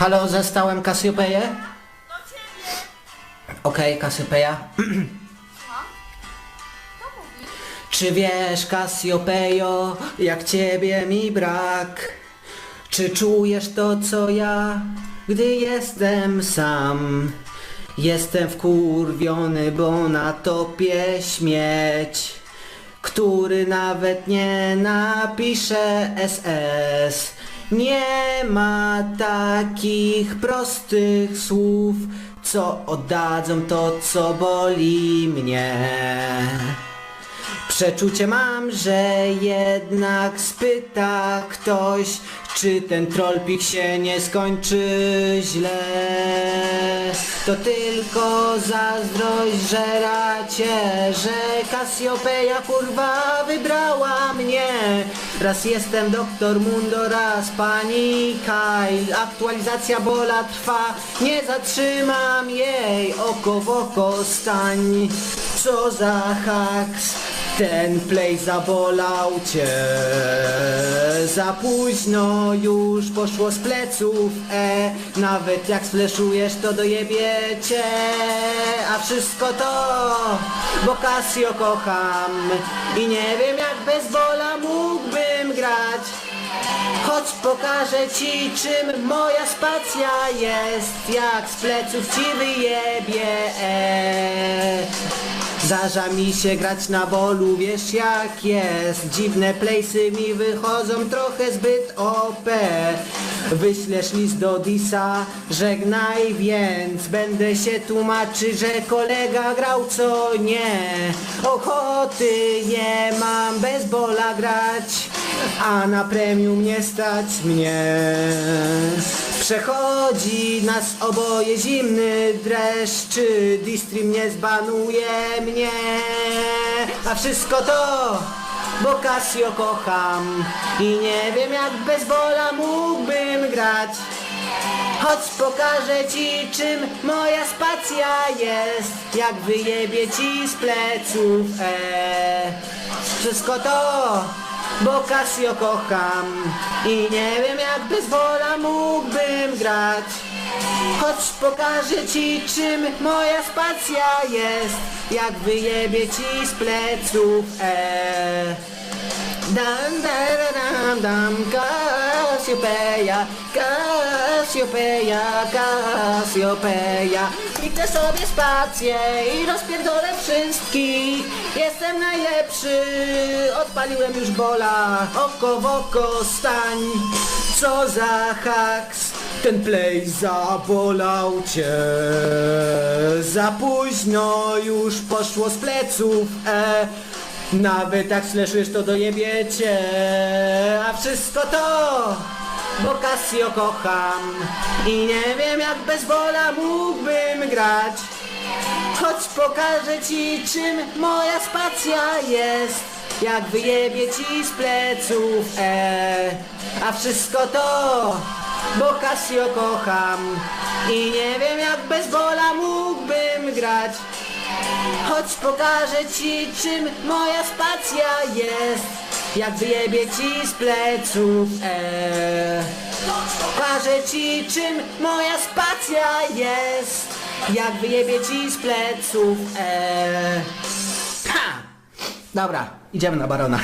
Halo, zastałem Kasiopeję? Do ciebie! Okej? Kto mówi? Czy wiesz, Kasiopejo, jak ciebie mi brak? Czy czujesz to, co ja, gdy jestem sam? Jestem wkurwiony, bo na topie śmieć, który nawet nie napisze SS. Nie ma takich prostych słów, co oddadzą to, co boli mnie. Przeczucie mam, że jednak spyta ktoś, czy ten trollpik się nie skończy źle. To tylko zazdrość żera cię, że Kasiopeja kurwa wybrała mnie. Raz jestem doktor Mundo, raz pani Kyle. Aktualizacja bola trwa, nie zatrzymam jej. Oko w oko stań, co za haks. Ten play zabolał cię. Za późno już poszło z pleców E, nawet jak sfleszujesz to dojebie cię. A wszystko to, bo Casio kocham I nie wiem jak bez bola mógłbym grać. Chodź pokażę ci czym moja spacja jest Jak z pleców ci wyjebie e. Zdarza mi się grać na bolu, wiesz jak jest. Dziwne playsy mi wychodzą trochę zbyt OP Wyślesz list do Disa, żegnaj więc Będę się tłumaczyć, że kolega grał co nie. Ochoty nie mam bez bola grać A na premium nie stać mnie Przechodzi nas oboje zimny dreszcz Czy Distream nie zbanuje mnie A wszystko to bo Casio kocham I nie wiem jak bez bola mógłbym grać Chodź pokażę ci czym moja spacja jest Jak wyjebie ci z pleców e. Wszystko to bo Casio kocham I nie wiem jak bez bola mógłbym grać Chodź pokażę ci czym moja spacja jest Jak wyjebie ci z pleców e. Dam, dam, dam, dam, Kasiopeja, Kasiopeja, Kasiopeja Liczę sobie spację i rozpierdolę wszystkich. Jestem najlepszy, odpaliłem już bola. Oko w oko stań, co za haks. Ten play zabolał cię. Za późno już poszło z pleców e. Nawet jak sleszujesz to dojebiecie. A wszystko to Bo Casio kocham. I nie wiem jak bez bola mógłbym grać. Chodź pokażę ci czym moja spacja jest. Jak wyjebie ci z pleców e. A wszystko to Bo Casio kocham. I nie wiem jak bez bola mógłbym grać. Chodź pokażę ci czym moja spacja jest Jak wyjebie ci z pleców e. Ci czym moja spacja jest Jak wyjebie ci z pleców e. Ha! Dobra, idziemy na barona